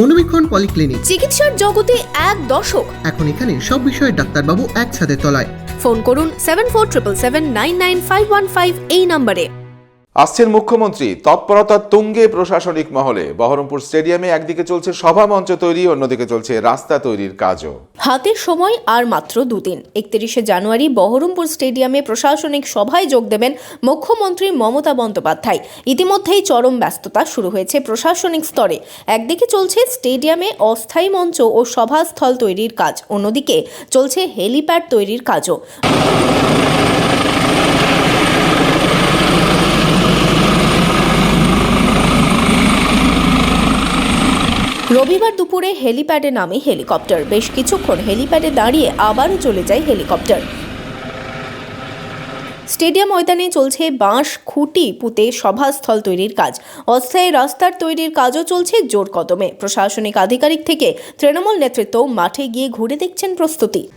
মনোবীক্ষণ polyclinic. চিকিৎসার জগতে এক দশক এখন এখানে সব বিষয়ে ডাক্তারবাবু একসাথে তলায়। ফোন করুন seven four triple seven nine nine five one five এই নম্বরে। আসছেন মুখ্যমন্ত্রী তৎপরতার তুঙ্গে প্রশাসনিক মহলে। বহরমপুর স্টেডিয়ামে একদিকে চলছে সভা মঞ্চ তৈরি অন্যদিকে চলছে রাস্তা তৈরির কাজও। হাতে সময় আর মাত্র দুদিন। একত্রিশে জানুয়ারি বহরমপুর স্টেডিয়ামে প্রশাসনিক সভায় যোগ দেবেন মুখ্যমন্ত্রী মমতা বন্দ্যোপাধ্যায়। ইতিমধ্যেই চরম ব্যস্ততা শুরু হয়েছে প্রশাসনিক স্তরে। একদিকে চলছে স্টেডিয়ামে অস্থায়ী মঞ্চ ও সভাস্থল তৈরির কাজ, অন্যদিকে চলছে হেলিপ্যাড তৈরির কাজও। রবিবার দুপুরে হেলিপ্যাডে নামে হেলিকপ্টার। বেশ কিছুক্ষণ হেলিপ্যাডে দাঁড়িয়ে আবারও চলে যায় হেলিকপ্টার। স্টেডিয়াম ময়দানে চলছে বাঁশ, খুঁটি, পুঁতে সভাস্থল তৈরির কাজ। অস্থায়ী রাস্তার তৈরির কাজও চলছে জোর কদমে। প্রশাসনিক আধিকারিক থেকে তৃণমূল নেতৃত্ব মাঠে গিয়ে ঘুরে দেখছেন প্রস্তুতি।